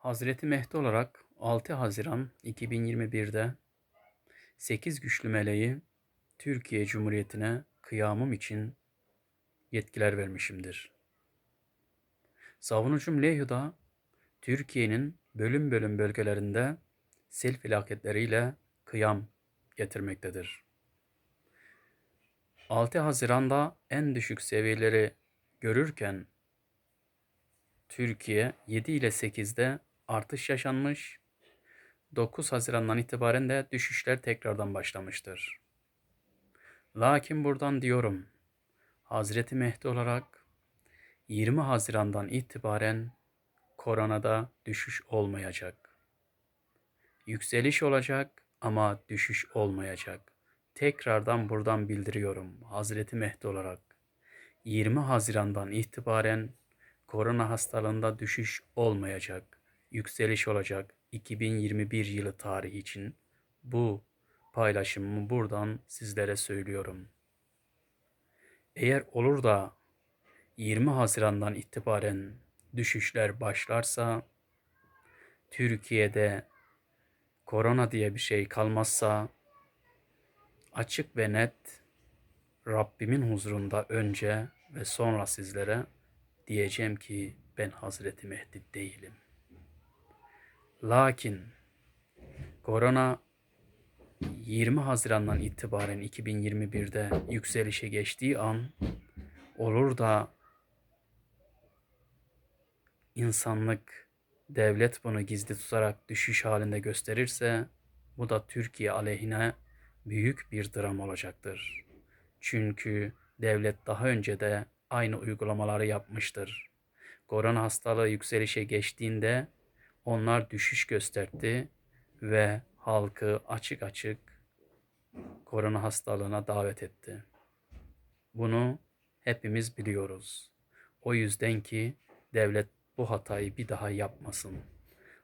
Hazreti Mehdi olarak 6 Haziran 2021'de 8 güçlü meleği Türkiye Cumhuriyeti'ne kıyamım için yetkiler vermişimdir. Savunucum Leyhu'da Türkiye'nin bölüm bölüm bölgelerinde sel felaketleriyle kıyam getirmektedir. 6 Haziran'da en düşük seviyeleri görürken Türkiye 7 ile 8'de artış yaşanmış. 9 Haziran'dan itibaren de düşüşler tekrardan başlamıştır. Lakin buradan diyorum, Hazreti Mehdi olarak 20 Haziran'dan itibaren koronada düşüş olmayacak. Yükseliş olacak ama düşüş olmayacak. Tekrardan buradan bildiriyorum Hazreti Mehdi olarak. 20 Haziran'dan itibaren korona hastalığında düşüş olmayacak. Yükseliş olacak 2021 yılı tarihi için. Bu paylaşımımı buradan sizlere söylüyorum. Eğer olur da 20 Haziran'dan itibaren düşüşler başlarsa Türkiye'de korona diye bir şey kalmazsa açık ve net Rabbimin huzurunda önce ve sonra sizlere diyeceğim ki ben Hazreti Mehdi değilim. Lakin korona 20 Haziran'dan itibaren 2021'de yükselişe geçtiği an olur da insanlık devlet bunu gizli tutarak düşüş halinde gösterirse bu da Türkiye aleyhine büyük bir dram olacaktır. Çünkü devlet daha önce de aynı uygulamaları yapmıştır. Korona hastalığı yükselişe geçtiğinde onlar düşüş gösterdi ve halkı açık açık korona hastalığına davet etti. Bunu hepimiz biliyoruz. O yüzden ki devlet bu hatayı bir daha yapmasın.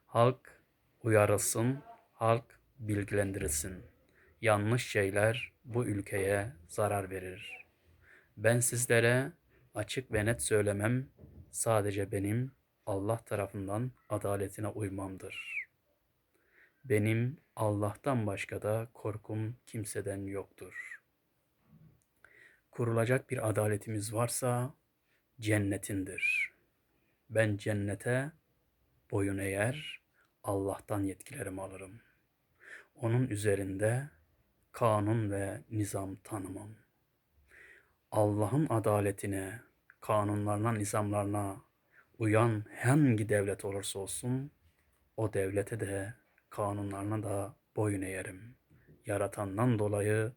Halk uyarılsın, halk bilgilendirilsin. Yanlış şeyler bu ülkeye zarar verir. Ben sizlere açık ve net söylemem sadece benim Allah tarafından adaletine uymamdır. Benim Allah'tan başka da korkum kimseden yoktur. Kurulacak bir adaletimiz varsa cennetindir. Ben cennete boyun eğer Allah'tan yetkilerimi alırım. Onun üzerinde kanun ve nizam tanımam. Allah'ın adaletine, kanunlarına, nizamlarına uyan hangi devlet olursa olsun o devlete de kanunlarına da boyun eğerim. Yaratandan dolayı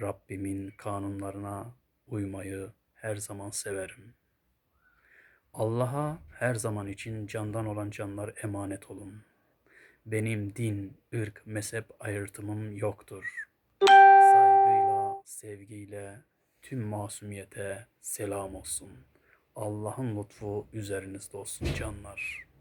Rabbimin kanunlarına uymayı her zaman severim. Allah'a her zaman için candan olan canlar emanet olun. Benim din, ırk, mezhep ayırtımım yoktur. Saygıyla, sevgiyle tüm masumiyete selam olsun. Allah'ın lütfu üzerinizde olsun canlar.